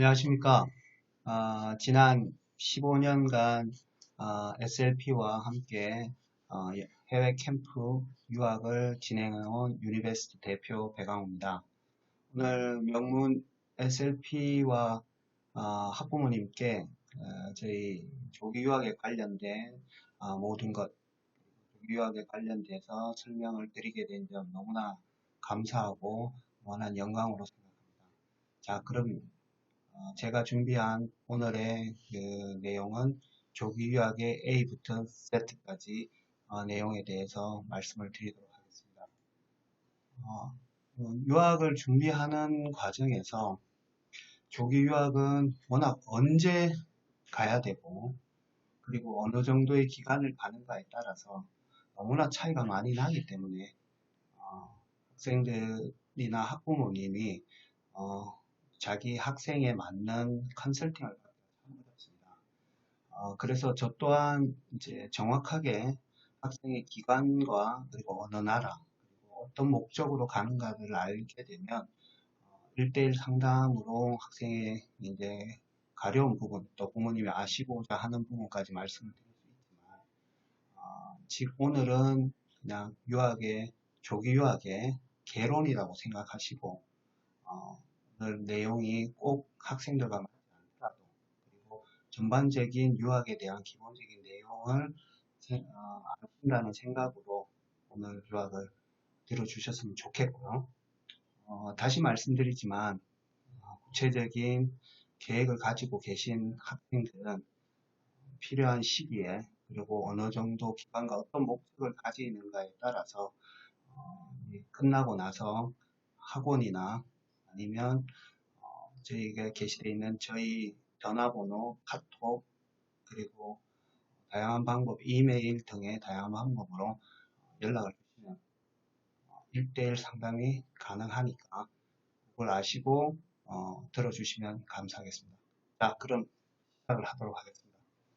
안녕하십니까. 어, 지난 15년간 어, SLP와 함께 어, 해외 캠프 유학을 진행해온 유니베스트 대표 배강호입니다. 오늘 명문 SLP와 어, 학부모님께 어, 저희 조기 유학에 관련된 어, 모든 것 조기 유학에 관련돼서 설명을 드리게 된 점 너무나 감사하고 원한 영광으로 생각합니다. 자, 그럼 어, 제가 준비한 오늘의 그 내용은 조기 유학의 A부터 Z까지 어, 내용에 대해서 말씀을 드리도록 하겠습니다. 어, 음, 유학을 준비하는 과정에서 조기 유학은 워낙 언제 가야 되고 그리고 어느 정도의 기간을 가는가에 따라서 너무나 차이가 많이 나기 때문에 어, 학생들이나 학부모님이 어, 자기 학생에 맞는 컨설팅을 어렵습니다. 어, 그래서 저 또한 이제 정확하게 학생의 기관과 그리고 어느 나라 그리고 어떤 목적으로 가는가를 알게 되면 어, 1대1 상담으로 학생의 이제 가려운 부분 또 부모님이 아시고자 하는 부분까지 말씀을 드릴 수 있지만 어, 즉 오늘은 그냥 유학의 조기 유학의 개론이라고 생각하시고 어, 내용이 꼭 학생들과 맞지 않더라도 그리고 전반적인 유학에 대한 기본적인 내용을 어, 아신다는 생각으로 오늘 유학을 들어주셨으면 좋겠고요. 어, 다시 말씀드리지만 어, 구체적인 계획을 가지고 계신 학생들은 필요한 시기에 그리고 어느 정도 기간과 어떤 목적을 가지는가에 따라서 어, 끝나고 나서 학원이나 아니면 어, 저희가 게시되어 있는 저희 전화번호, 카톡, 그리고 다양한 방법, 이메일 등의 다양한 방법으로 연락을 주시면 1대1 어, 상담이 가능하니까 그걸 아시고 어, 들어주시면 감사하겠습니다. 자, 그럼 시작을 하도록 하겠습니다.